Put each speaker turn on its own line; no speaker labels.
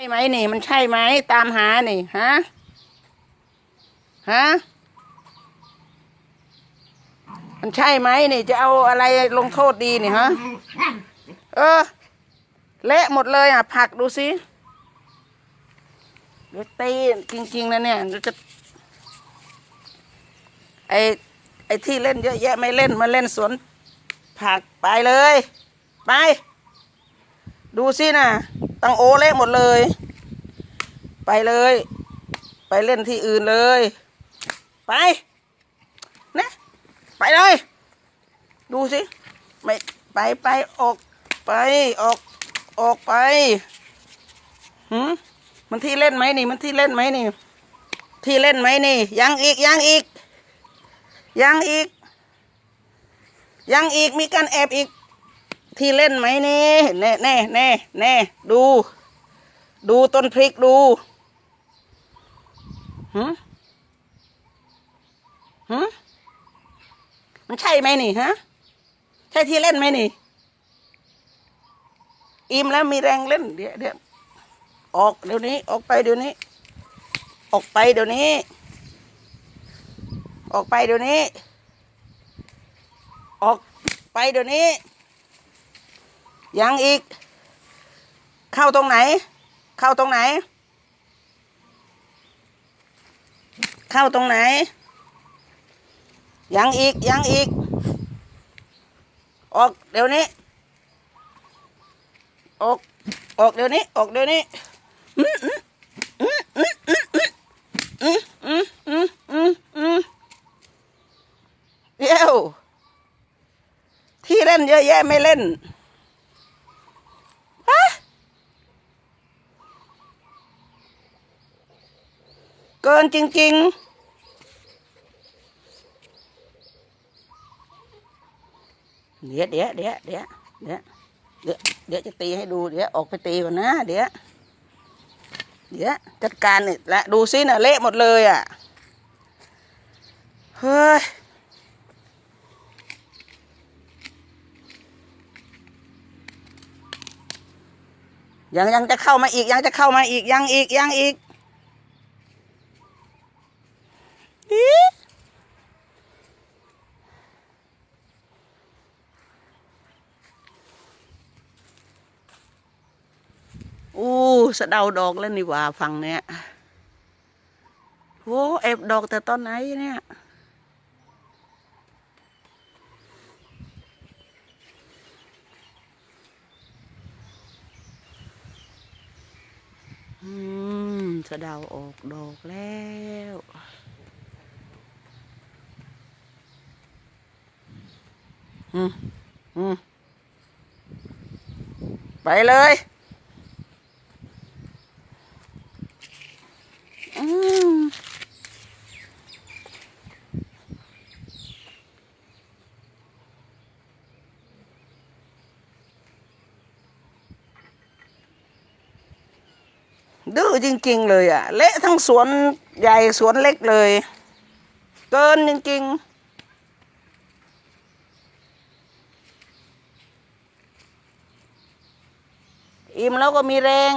ใช่ไหมนี่ มันใช่ไหมตามหานี่ฮะฮะมันใช่ไหมนี่จะเอาอะไรลงโทษดีนี่ฮะเออ เละหมดเลยอะ ผักดูสิเดี๋ยวตีจริงๆนะเนี่ยเดี๋ยวจะไอไอที่เล่นเยอะแยะไม่เล่นมาเล่นสวนผักไปเลย ไป ดูสินะ ตังโอเละหมดเลย ไปเลย ไปเล่นที่อื่นเลย ไปนะไปเลย ดูสิไม่ไปไปออกไปออกออกไปหืมมันที่เล่นไหมนี่ มันที่เล่นไหมนี่ ที่เล่นไหมนี่ ยังอีกยังอีก ยังอีก ยังอีกมีการแอบอีก ที่เล่นไหมนี่แน่แน่แน่แน่ดู ดูต้นพริกดูหืมหืมมันใช่ไหมนี่ฮะ ใช่ที่เล่นไหมนี่ อิ่มแล้วมีแรงเล่น เดี๋ยวเดี๋ยวออกเดี๋ยวนี้ ออกไปเดี๋ยวนี้ ออกไปเดี๋ยวนี้ ออกไปเดี๋ยวนี้ ออกไปเดี๋ยวนี้ ยังอีก เข้าตรงไหน เข้าตรงไหน เข้าตรงไหน ยังอีก ยังอีก ออกเดี๋ยวนี้ ออก ออกเดี๋ยวนี้ ออกเดี๋ยวนี้เดี๋ยวที่เล่นเยอะแยะไม่เล่น เกินจริง ๆเดี๋ยวเดี๋ยวเดี๋ยวเดี๋ยวเดี๋ยวเดี๋ยวเดี๋ยวจะตีให้ดูเดี๋ยวออกไปตีก่อนนะเดี๋ยวเดี๋ยวจัดการนี่ละดูซิน่ะเละหมดเลยอะเฮ้ยยังยังจะเข้ามาอีกยังจะเข้ามาอีกยังอีกยังอีกอี๋ อู้สะเดาดอกแล้วนี่ว่าฟังเนี่ยโอ้เอบดอกแต่ตอนไหนเนี่ยอืมสะเดาออกดอกแล้วอืมอืมไปเลย อืม ดื้อจริง ๆ เลยอะเละทั้งสวนใหญ่สวนเล็กเลย เกินจริง ๆอิ่มแล้วก็มีแรง